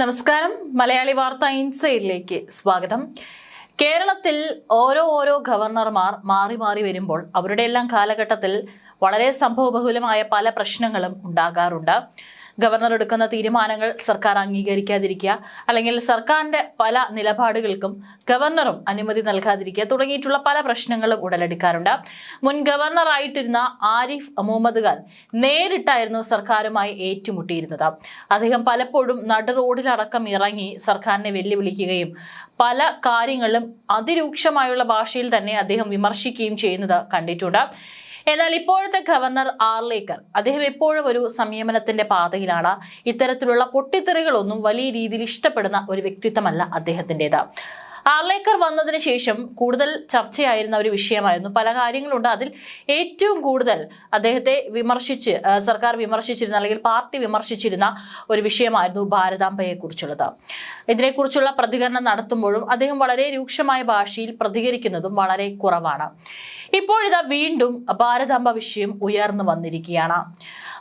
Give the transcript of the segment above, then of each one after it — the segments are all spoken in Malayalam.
നമസ്കാരം. മലയാളി വാർത്ത ഇൻസൈഡിലേക്ക് സ്വാഗതം. കേരളത്തിൽ ഓരോ ഓരോ ഗവർണർമാർ മാറി മാറി വരുമ്പോൾ അവരുടെ എല്ലാം കാലഘട്ടത്തിൽ വളരെ സംഭവബഹുലമായ പല പ്രശ്നങ്ങളും ഉണ്ടാകാറുണ്ട്. ഗവർണർ എടുക്കുന്ന തീരുമാനങ്ങൾ സർക്കാർ അംഗീകരിക്കാതിരിക്കുക അല്ലെങ്കിൽ സർക്കാരിന്റെ പല നിലപാടുകൾക്കും ഗവർണറും അനുമതി നൽകാതിരിക്കുക തുടങ്ങിയിട്ടുള്ള പല പ്രശ്നങ്ങളും ഉടലെടുക്കാറുണ്ട്. മുൻ ഗവർണറായിട്ടിരുന്ന ആരിഫ് മുഹമ്മദ് ഖാൻ നേരിട്ടായിരുന്നു സർക്കാരുമായി ഏറ്റുമുട്ടിയിരുന്നത്. അദ്ദേഹം പലപ്പോഴും നട റോഡിലടക്കം ഇറങ്ങി സർക്കാരിനെ വെല്ലുവിളിക്കുകയും പല കാര്യങ്ങളും അതിരൂക്ഷമായുള്ള ഭാഷയിൽ തന്നെ അദ്ദേഹം വിമർശിക്കുകയും ചെയ്യുന്നത് കണ്ടിട്ടുണ്ട്. എന്നാൽ ഇപ്പോഴത്തെ ഗവർണർ ആർലേക്കർ അദ്ദേഹം എപ്പോഴും ഒരു സംയമനത്തിന്റെ പാതയിലാണ്. ഇത്തരത്തിലുള്ള പൊട്ടിത്തെറികളൊന്നും വലിയ രീതിയിൽ ഇഷ്ടപ്പെടുന്ന ഒരു വ്യക്തിത്വമല്ല അദ്ദേഹത്തിന്റെത്. ആർലേക്കർ വന്നതിന് ശേഷം കൂടുതൽ ചർച്ചയായിരുന്ന ഒരു വിഷയമായിരുന്നു. പല കാര്യങ്ങളുണ്ട്. അതിൽ ഏറ്റവും കൂടുതൽ അദ്ദേഹത്തെ വിമർശിച്ച് സർക്കാർ വിമർശിച്ചിരുന്ന അല്ലെങ്കിൽ പാർട്ടി വിമർശിച്ചിരുന്ന ഒരു വിഷയമായിരുന്നു ഭാരതാംബയെ കുറിച്ചുള്ളത് ഇതിനെക്കുറിച്ചുള്ള പ്രതികരണം നടത്തുമ്പോഴും അദ്ദേഹം വളരെ രൂക്ഷമായ ഭാഷയിൽ പ്രതികരിക്കുന്നതും വളരെ കുറവാണ്. ഇപ്പോഴിതാ വീണ്ടും ഭാരതാംബ വിഷയം ഉയർന്നു വന്നിരിക്കുകയാണ്.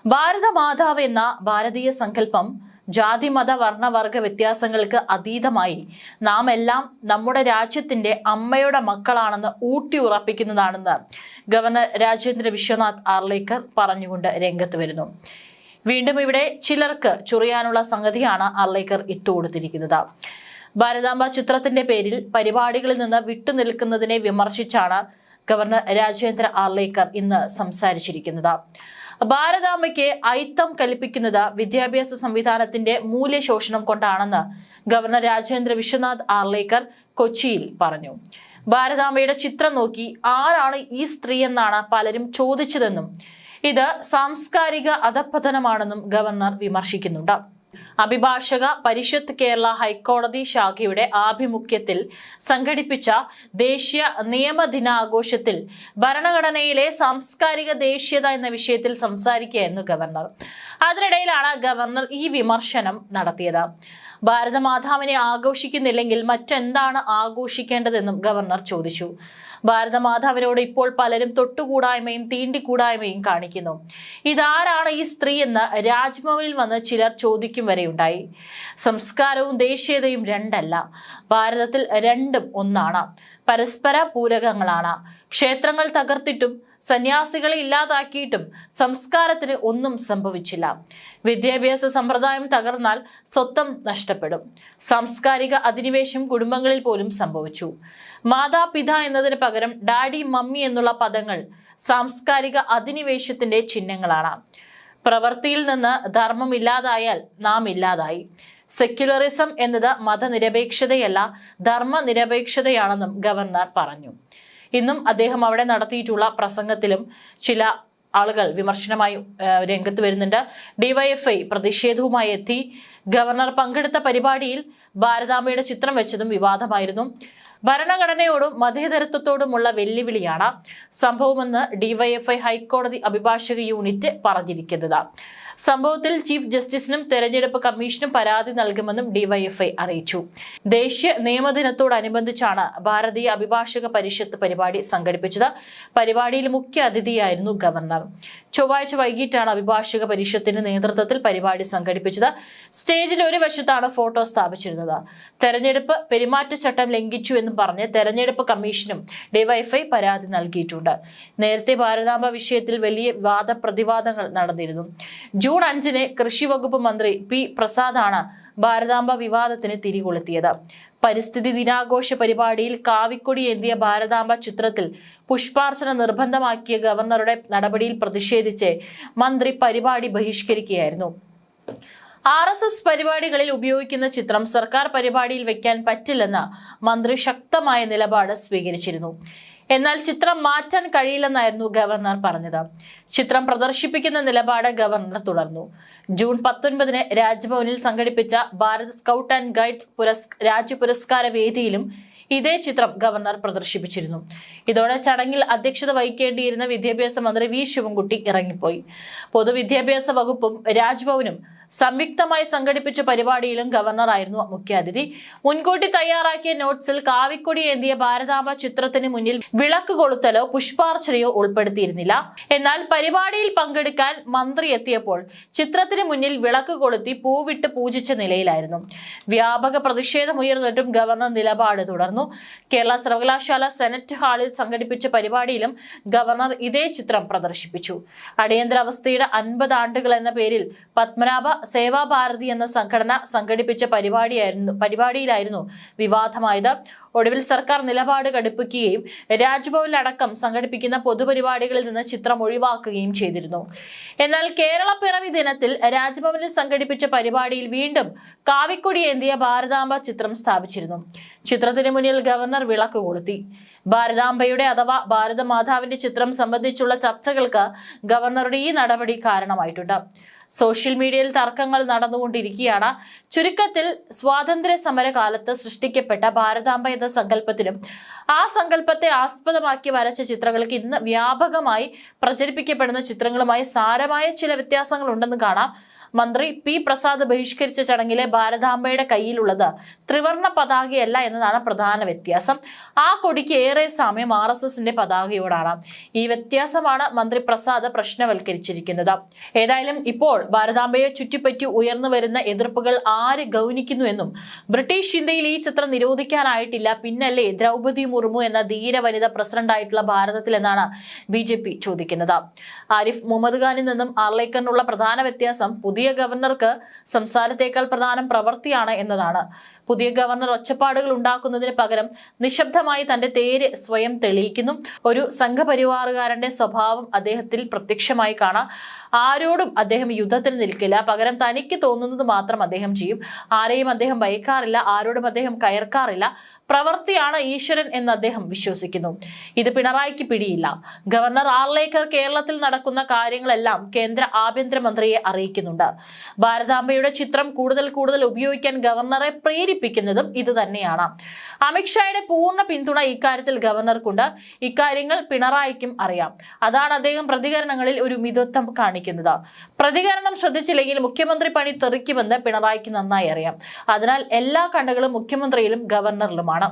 ഭാരതമാതാവ് എന്ന ഭാരതീയ സങ്കല്പം ജാതി മത വർണവർഗ വ്യത്യാസങ്ങൾക്ക് അതീതമായി നാം എല്ലാം നമ്മുടെ രാജ്യത്തിന്റെ അമ്മയുടെ മക്കളാണെന്ന് ഊട്ടി ഉറപ്പിക്കുന്നതാണെന്ന് ഗവർണർ രാജേന്ദ്ര വിശ്വനാഥ് ആർലേക്കർ പറഞ്ഞുകൊണ്ട് രംഗത്ത് വരുന്നു. വീണ്ടും ഇവിടെ ചിലർക്ക് ചുറിയാനുള്ള സംഗതിയാണ് ആർലേക്കർ ഇട്ടുകൊടുത്തിരിക്കുന്നത് ഭാരതാംബ ചിത്രത്തിന്റെ പേരിൽ പരിപാടികളിൽ നിന്ന് വിട്ടുനിൽക്കുന്നതിനെ വിമർശിച്ചാണ് ഗവർണർ രാജേന്ദ്ര ആർലേക്കർ ഇന്ന് സംസാരിച്ചിരിക്കുന്നത്. ഭാരതാംബയ്ക്ക് ഐത്തം കൽപ്പിക്കുന്നത് വിദ്യാഭ്യാസ സംവിധാനത്തിന്റെ മൂല്യശോഷണം കൊണ്ടാണെന്ന് ഗവർണർ രാജേന്ദ്ര വിശ്വനാഥ് ആർലേക്കർ കൊച്ചിയിൽ പറഞ്ഞു. ഭാരതാംബയുടെ ചിത്രം നോക്കി ആരാണ് ഈ സ്ത്രീ എന്നാണ് പലരും ചോദിച്ചതെന്നും ഇത് സാംസ്കാരിക അധപ്പതനമാണെന്നും ഗവർണർ വിമർശിക്കുന്നുണ്ട്. അഭിഭാഷക പരിഷത്ത് കേരള ഹൈക്കോടതി ശാഖയുടെ ആഭിമുഖ്യത്തിൽ സംഘടിപ്പിച്ച ദേശീയ നിയമ ദിനാഘോഷത്തിൽ ഭരണഘടനയിലെ സാംസ്കാരിക ദേശീയത എന്ന വിഷയത്തിൽ സംസാരിക്കുകയായിരുന്നു ഗവർണർ. അതിനിടയിലാണ് ഗവർണർ ഈ വിമർശനം നടത്തിയത്. ഭാരതമാതാവിനെ ആഘോഷിക്കുന്നില്ലെങ്കിൽ മറ്റെന്താണ് ആഘോഷിക്കേണ്ടതെന്നും ഗവർണർ ചോദിച്ചു. ഭാരതമാതാവിനോട് ഇപ്പോൾ പലരും തൊട്ടുകൂടായ്മയും തീണ്ടിക്കൂടായ്മയും കാണിക്കുന്നു. ഇതാരാണ് ഈ സ്ത്രീ എന്ന് രാജ്ഭവനിൽ വന്ന് ചിലർ ചോദിക്കും വരെയുണ്ടായി. സംസ്കാരവും ദേശീയതയും രണ്ടല്ല. ഭാരതത്തിൽ രണ്ടും ഒന്നാണ്. പരസ്പര പൂരകങ്ങളാണ്. ക്ഷേത്രങ്ങൾ തകർത്തിട്ടും സന്യാസികളെ ഇല്ലാതാക്കിയിട്ടും സംസ്കാരത്തിന് ഒന്നും സംഭവിച്ചില്ല. വിദ്യാഭ്യാസ സമ്പ്രദായം തകർന്നാൽ സ്വത്തം നഷ്ടപ്പെടും. സാംസ്കാരിക അധിനിവേശം കുടുംബങ്ങളിൽ പോലും സംഭവിച്ചു. മാതാപിത എന്നതിന് പകരം ഡാഡി മമ്മി എന്നുള്ള പദങ്ങൾ സാംസ്കാരിക അധിനിവേശത്തിന്റെ ചിഹ്നങ്ങളാണ്. പ്രവൃത്തിയിൽ നിന്ന് ധർമ്മം ഇല്ലാതായാൽ നാം ഇല്ലാതായി. സെക്യുലറിസം എന്നത് മതനിരപേക്ഷതയല്ല ധർമ്മനിരപേക്ഷതയാണെന്നും ഗവർണർ പറഞ്ഞു. ഇന്നും അദ്ദേഹം അവിടെ നടത്തിയിട്ടുള്ള പ്രസംഗത്തിലും ചില ആളുകൾ വിമർശനമായി രംഗത്ത് വരുന്നുണ്ട്. ഡിവൈഎഫ്ഐ പ്രതിഷേധവുമായി എത്തി. ഗവർണർ പങ്കെടുത്ത പരിപാടിയിൽ ഭാരതാംബയുടെ ചിത്രം വെച്ചതും വിവാദമായിരുന്നു. ഭരണഘടനയോടും മതേതരത്വത്തോടുമുള്ള വെല്ലുവിളിയാണ് സംഭവമെന്ന് ഡിവൈഎഫ്ഐ ഹൈക്കോടതി അഭിഭാഷക യൂണിറ്റ് പറഞ്ഞിരിക്കുന്നത്. സംഭവത്തിൽ ചീഫ് ജസ്റ്റിസിനും തെരഞ്ഞെടുപ്പ് കമ്മീഷനും പരാതി നൽകുമെന്നും ഡിവൈഎഫ്ഐ അറിയിച്ചു. ദേശീയ നിയമദിനത്തോടനുബന്ധിച്ചാണ് ഭാരതീയ അഭിഭാഷക പരിഷത്ത് പരിപാടി സംഘടിപ്പിച്ചത്. പരിപാടിയിൽ മുഖ്യ അതിഥിയായിരുന്നു ഗവർണർ. ചൊവ്വാഴ്ച വൈകിട്ടാണ് അഭിഭാഷക പരിഷത്തിന്റെ നേതൃത്വത്തിൽ പരിപാടി സംഘടിപ്പിച്ചത്. സ്റ്റേജിൽ ഒരു വശത്താണ് ഫോട്ടോ സ്ഥാപിച്ചിരുന്നത്. തെരഞ്ഞെടുപ്പ് പെരുമാറ്റച്ചട്ടം ലംഘിച്ചു എന്ന് പറഞ്ഞ് തെരഞ്ഞെടുപ്പ് കമ്മീഷനും ഡിവൈഎഫ്ഐ പരാതി നൽകിയിട്ടുണ്ട്. നേരത്തെ ഭാരതാംബ വിഷയത്തിൽ വലിയ വാദപ്രതിവാദങ്ങൾ നടന്നിരുന്നു. ജൂൺ അഞ്ചിന് കൃഷി വകുപ്പ് മന്ത്രി പി പ്രസാദാണ് ഭാരതാംബ വിവാദത്തിന് തിരികൊളുത്തിയത്. പരിസ്ഥിതി ദിനാഘോഷ പരിപാടിയിൽ കാവിക്കൊടി എന്തിയ ഭാരതാംബ ചിത്രത്തിൽ പുഷ്പാർച്ചന നിർബന്ധമാക്കിയ ഗവർണറുടെ നടപടിയിൽ പ്രതിഷേധിച്ച് മന്ത്രി പരിപാടി ബഹിഷ്കരിക്കുകയായിരുന്നു. ആർ എസ് എസ് പരിപാടികളിൽ ഉപയോഗിക്കുന്ന ചിത്രം സർക്കാർ പരിപാടിയിൽ വെക്കാൻ പറ്റില്ലെന്ന മന്ത്രി ശക്തമായ നിലപാട് സ്വീകരിച്ചിരുന്നു. എന്നാൽ ചിത്രം മാറ്റാൻ കഴിയില്ലെന്നായിരുന്നു ഗവർണർ പറഞ്ഞത്. ചിത്രം പ്രദർശിപ്പിക്കുന്ന നിലപാട് ഗവർണർ തുടർന്നു. ജൂൺ പത്തൊൻപതിന് രാജ്ഭവനിൽ സംഘടിപ്പിച്ച ഭാരത് സ്കൗട്ട് ആൻഡ് ഗൈഡ്സ് രാജ്യ പുരസ്കാര വേദിയിലും ഇതേ ചിത്രം ഗവർണർ പ്രദർശിപ്പിച്ചിരുന്നു. ഇതോടെ ചടങ്ങിൽ അധ്യക്ഷത വഹിക്കേണ്ടിയിരുന്ന വിദ്യാഭ്യാസ മന്ത്രി വി. ശിവൻകുട്ടി ഇറങ്ങിപ്പോയി. പൊതുവിദ്യാഭ്യാസ വകുപ്പും രാജ്ഭവനും സംയുക്തമായി സംഘടിപ്പിച്ച പരിപാടിയിലും ഗവർണറായിരുന്നു മുഖ്യാതിഥി. മുൻകൂട്ടി തയ്യാറാക്കിയ നോട്ട്സിൽ കാവിക്കൊടി ഏന്തിയ ഭാരതാംബ ചിത്രത്തിന് മുന്നിൽ വിളക്ക് കൊളുത്തലോ പുഷ്പാർച്ചനയോ ഉൾപ്പെടുത്തിയിരുന്നില്ല. എന്നാൽ പരിപാടിയിൽ പങ്കെടുക്കാൻ മന്ത്രി എത്തിയപ്പോൾ ചിത്രത്തിന് മുന്നിൽ വിളക്ക് കൊളുത്തി പൂവിട്ട് പൂജിച്ച നിലയിലായിരുന്നു. വ്യാപക പ്രതിഷേധമുയർന്നിട്ടും ഗവർണർ നിലപാട് തുടർന്നു. കേരള സർവകലാശാല സെനറ്റ് ഹാളിൽ സംഘടിപ്പിച്ച പരിപാടിയിലും ഗവർണർ ഇതേ ചിത്രം പ്രദർശിപ്പിച്ചു. അടിയന്തരാവസ്ഥയുടെ അൻപത് ആണ്ടുകൾ എന്ന പേരിൽ പത്മനാഭ സേവാഭാരതി എന്ന സംഘടന സംഘടിപ്പിച്ച പരിപാടിയായിരുന്നു പരിപാടിയിലായിരുന്നു വിവാദമായത്. ഒടുവിൽ സർക്കാർ നിലപാട് കടുപ്പിക്കുകയും രാജ്ഭവനിലടക്കം സംഘടിപ്പിക്കുന്ന പൊതുപരിപാടികളിൽ നിന്ന് ചിത്രം ഒഴിവാക്കുകയും ചെയ്തിരുന്നു. എന്നാൽ കേരള പിറവി ദിനത്തിൽ രാജ്ഭവനിൽ സംഘടിപ്പിച്ച പരിപാടിയിൽ വീണ്ടും കാവിക്കൊടി ഏന്തിയ ഭാരതാംബ ചിത്രം സ്ഥാപിച്ചിരുന്നു. ചിത്രത്തിന് മുന്നിൽ ഗവർണർ വിളക്ക് കൊളുത്തി. ഭാരതാംബയുടെ അഥവാ ഭാരതമാതാവിന്റെ ചിത്രം സംബന്ധിച്ചുള്ള ചർച്ചകൾക്ക് ഗവർണറുടെ ഈ നടപടി കാരണമായിട്ടുണ്ട്. സോഷ്യൽ മീഡിയയിൽ തർക്കങ്ങൾ നടന്നുകൊണ്ടിരിക്കുകയാണ്. ചുരുക്കത്തിൽ സ്വാതന്ത്ര്യ സമര കാലത്ത് സൃഷ്ടിക്കപ്പെട്ട ഭാരതാംബ എന്ന സങ്കല്പത്തിനും ആ സങ്കല്പത്തെ ആസ്പദമാക്കി വരച്ച ചിത്രങ്ങൾക്ക് ഇന്ന് വ്യാപകമായി പ്രചരിപ്പിക്കപ്പെടുന്ന ചിത്രങ്ങളുമായി സാരമായ ചില വ്യത്യാസങ്ങൾ ഉണ്ടെന്ന് കാണാം. മന്ത്രി പി പ്രസാദ് ബഹിഷ്കരിച്ച ചടങ്ങിലെ ഭാരതാംബയുടെ കയ്യിലുള്ളത് ത്രിവർണ പതാകയല്ല എന്നതാണ് പ്രധാന വ്യത്യാസം. ആ കൊടിക്ക് ഏറെ സാമ്യം ആർ എസ് എസിന്റെ പതാകയോടാണ്. ഈ വ്യത്യാസമാണ് മന്ത്രി പ്രസാദ് പ്രശ്നവൽക്കരിച്ചിരിക്കുന്നത്. ഏതായാലും ഇപ്പോൾ ഭാരതാംബയെ ചുറ്റിപ്പറ്റി ഉയർന്നു വരുന്ന എതിർപ്പുകൾ ആര് ഗൗനിക്കുന്നു എന്നും ബ്രിട്ടീഷ് ഇന്ത്യയിൽ ഈ ചിത്രം നിരോധിക്കാനായിട്ടില്ല പിന്നല്ലേ ദ്രൗപതി മുർമു എന്ന ധീര വനിത ഭാരതത്തിൽ എന്നാണ് ബി ജെ പി ചോദിക്കുന്നത്. ആരിഫ് മുഹമ്മദ് ഖാനിൽ നിന്നും ആർലേക്കറിനുള്ള പ്രധാന വ്യത്യാസം പുതിയ ഗവർണർക്ക് സംസാരത്തേക്കാൾ പ്രധാനം പ്രവൃത്തിയാണ് എന്നതാണ്. പുതിയ ഗവർണർ ഒച്ചപ്പാടുകൾ ഉണ്ടാക്കുന്നതിന് പകരം നിശബ്ദമായി തന്റെ തേര് സ്വയം തെളിയിക്കുന്നു. ഒരു സംഘപരിവാറുകാരന്റെ സ്വഭാവം അദ്ദേഹത്തിൽ പ്രത്യക്ഷമായി കാണാം. ആരോടും അദ്ദേഹം യുദ്ധത്തിൽ നിൽക്കില്ല. പകരം തനിക്ക് തോന്നുന്നത് മാത്രം അദ്ദേഹം ചെയ്യും. ആരെയും അദ്ദേഹം ഭയക്കാറില്ല. ആരോടും അദ്ദേഹം കയർക്കാറില്ല. പ്രവൃത്തിയാണ് ഈശ്വരൻ എന്ന് അദ്ദേഹം വിശ്വസിക്കുന്നു. ഇത് പിണറായിക്ക് പിടിയില്ല. ഗവർണർ ആർലേക്കർ കേരളത്തിൽ നടക്കുന്ന കാര്യങ്ങളെല്ലാം കേന്ദ്ര ആഭ്യന്തരമന്ത്രിയെ അറിയിക്കുന്നുണ്ട്. ഭാരതാംബയുടെ ചിത്രം കൂടുതൽ കൂടുതൽ ഉപയോഗിക്കാൻ ഗവർണറെ പ്രേരിപ്പിക്കുന്നതും ഇത് തന്നെയാണ്. അമിത്ഷായുടെ പൂർണ പിന്തുണ ഇക്കാര്യത്തിൽ ഗവർണർക്കുണ്ട്. ഇക്കാര്യങ്ങൾ പിണറായിക്കും അറിയാം. അതാണ് അദ്ദേഹം പ്രതികരണങ്ങളിൽ ഒരു മിതത്വം കാണിക്കുന്നത്. പ്രതികരണം ശ്രദ്ധിച്ചില്ലെങ്കിൽ മുഖ്യമന്ത്രി പണി തെറിക്കുമെന്ന് പിണറായിക്ക് നന്നായി അറിയാം. അതിനാൽ എല്ലാ കണ്ണുകളും മുഖ്യമന്ത്രിയിലും ഗവർണറിലുമാണ്.